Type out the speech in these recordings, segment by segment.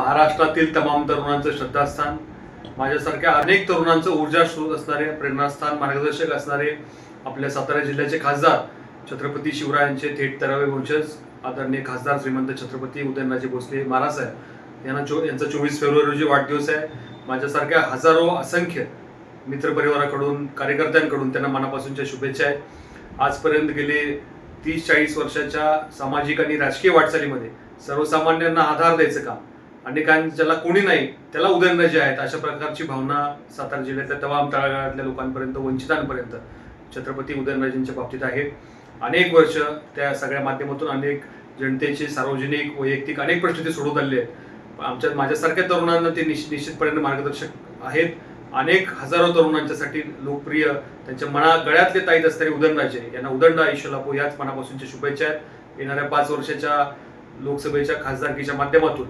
महाराष्ट्रातील तमाम तरुणांचं श्रद्धास्थान माझ्यासारख्या अनेक तरुणांचं ऊर्जा स्रोत असणारे प्रेरणास्थान मार्गदर्शक असणारे आपल्या सातारा जिल्ह्याचे खासदार छत्रपती शिवरायांचे थेट तरावे वंशज आदरणीय खासदार श्रीमंत छत्रपती उदयनराजे भोसले महाराजसाहेब यांना चो यांचा चोवीस फेब्रुवारी रोजी वाढदिवस आहे. माझ्यासारख्या हजारो असंख्य मित्रपरिवाराकडून कार्यकर्त्यांकडून त्यांना मनापासूनच्या शुभेच्छा आहेत. आजपर्यंत गेले तीस चाळीस वर्षाच्या सामाजिक आणि राजकीय वाटचालीमध्ये सर्वसामान्यांना आधार द्यायचं काम अनेकां ज्याला कोणी नाही त्याला उदयनराजे आहेत अशा प्रकारची भावना सातारा जिल्ह्यातल्या तमाम तळागाळातल्या लोकांपर्यंत वंचितांपर्यंत छत्रपती उदयनराजेंच्या बाबतीत आहे. अनेक वर्ष त्या सगळ्या माध्यमातून अनेक जनतेचे सार्वजनिक वैयक्तिक अनेक प्रश्न ते सोडवत आले आहेत. आमच्या माझ्यासारख्या तरुणांना ते निश्चित निश्चितपणे मार्गदर्शक आहेत. अनेक हजारो तरुणांच्यासाठी लोकप्रिय त्यांच्या मना गळ्यातले ताईत असणारे उदयनराजे यांना उदंड आयुष्य लाभो याच मनापासूनच्या शुभेच्छा आहेत. येणाऱ्या पाच वर्षाच्या लोकसभेच्या खासदारकीच्या माध्यमातून.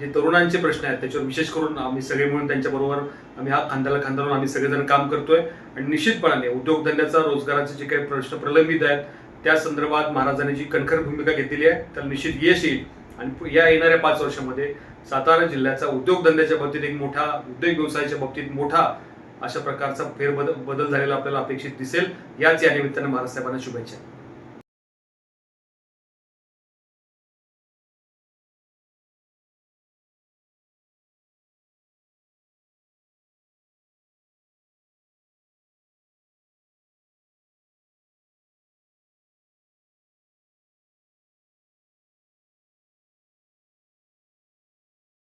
जे तरुणांचे प्रश्न आहेत त्याच्यावर विशेष करून आम्ही सगळे मिळून त्यांच्याबरोबर आम्ही हा खांद्याला खांदा लावून आम्ही सगळेजण काम करतोय. आणि निश्चितपणाने उद्योगधंद्याचा रोजगाराचे जे काही प्रश्न प्रलंबित आहेत त्या संदर्भात महाराजांनी जी कणखर भूमिका घेतलेली आहे त्याला निश्चित यश येईल. आणि या येणाऱ्या पाच वर्षामध्ये सातारा जिल्ह्याचा उद्योगधंद्याच्या बाबतीत एक मोठा उद्योग व्यवसायाच्या बाबतीत मोठा अशा प्रकारचा फेरबदल बदल झालेला आपल्याला अपेक्षित दिसेल. याच या निमित्तानं महाराज साहेबांना शुभेच्छा.